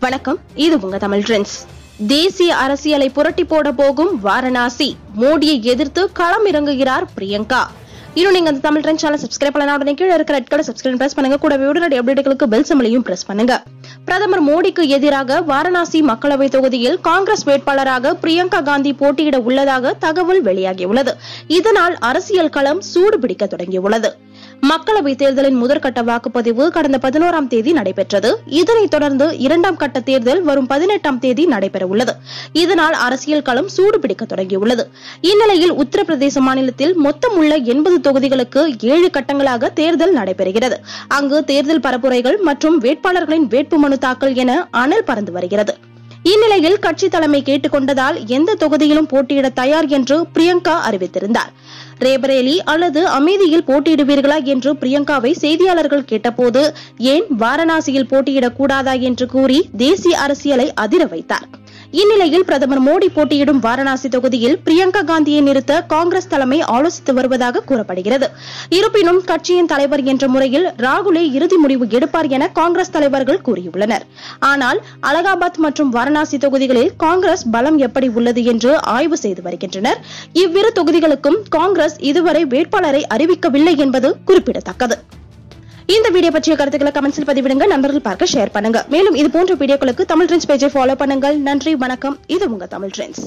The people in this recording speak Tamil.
வணக்கம் இது உங்க தமிழ் ட்ரெண்ட்ஸ். தேசிய அரசியலை புரட்டி போட போகும் வாரணாசி. மோடியை எதிர்த்து களம் இறங்குகிறார் பிரியங்கா. இன்னும் நீங்க அந்த தமிழ் ட்ரெண்ட் சேனல் சப்ஸ்கிரைப் பண்ணலாம் உடனே கீழே இருக்கிற ரெட் கலர் சப்ஸ்கிரைப் பிரஸ் பண்ணுங்க. கூடவே உடனடி அப்டேட்டுகளுக்கு பெல் சிம்பலையும் பிரஸ் பண்ணுங்க. பிரதமர் மோடிக்கு எதிராக வாரணாசி மக்களவை தொகுதியில் காங்கிரஸ் வேட்பாளராக பிரியங்கா காந்தி போட்டியிட உள்ளதாக தகவல் வெளியாகியுள்ளது. இதனால் அரசியல் களம் சூடு பிடிக்க தொடங்கியுள்ளது. மக்களவை தேர்தலின் முதற்கட்ட வாக்குப்பதிவு கடந்த பதினோராம் தேதி நடைபெற்றது. இதனைத் தொடர்ந்து இரண்டாம் கட்ட தேர்தல் வரும் பதினெட்டாம் தேதி நடைபெறவுள்ளது. இதனால் அரசியல் களம் சூடு பிடிக்க தொடங்கியுள்ளது. இந்நிலையில் உத்தரப்பிரதேச மாநிலத்தில் மொத்தம் உள்ள எண்பது தொகுதிகளுக்கு ஏழு கட்டங்களாக தேர்தல் நடைபெறுகிறது. அங்கு தேர்தல் பரப்புரைகள் மற்றும் வேட்பாளர்களின் வேட்புமனு தாக்கல் என அனல் பறந்து வருகிறது. இந்நிலையில் கட்சி தலைமை கேட்டுக்கொண்டதால் எந்த தொகுதியிலும் போட்டியிட தயார் என்று பிரியங்கா அறிவித்திருந்தார். ரேபரேலி அல்லது அமேதியில் போட்டியிடுவீர்களா என்று பிரியங்காவை செய்தியாளர்கள் கேட்டபோது ஏன் வாரணாசியில் போட்டியிடக் கூடாதா என்று கூறி தேசிய அரசியலை அதிர வைத்தார். இந்நிலையில் பிரதமர் மோடி போட்டியிடும் வாரணாசி தொகுதியில் பிரியங்கா காந்தியை நிறுத்த காங்கிரஸ் தலைமை ஆலோசித்து வருவதாக கூறப்படுகிறது. இருப்பினும் கட்சியின் தலைவர் என்ற முறையில் ராகுலே இறுதி முடிவு எடுப்பார் என காங்கிரஸ் தலைவர்கள் கூறியுள்ளனர். ஆனால் அலகாபாத் மற்றும் வாரணாசி தொகுதிகளில் காங்கிரஸ் பலம் எப்படி உள்ளது என்று ஆய்வு செய்து வருகின்றனர். இவ்விரு தொகுதிகளுக்கும் காங்கிரஸ் இதுவரை வேட்பாளரை அறிவிக்கவில்லை என்பது குறிப்பிடத்தக்கது. இந்த வீடியோ பற்றிய கருத்துக்களை கமெண்ட்ஸில் பதிவிடுங்க நண்பர்கள் பார்க்க ஷேர் பண்ணுங்க. மேலும் இது போன்ற வீடியோக்களுக்கு தமிழ் ட்ரெண்ட்ஸ் பேஜை ஃபாலோ பண்ணுங்கள். நன்றி வணக்கம். இது உங்க தமிழ் ட்ரெண்ட்ஸ்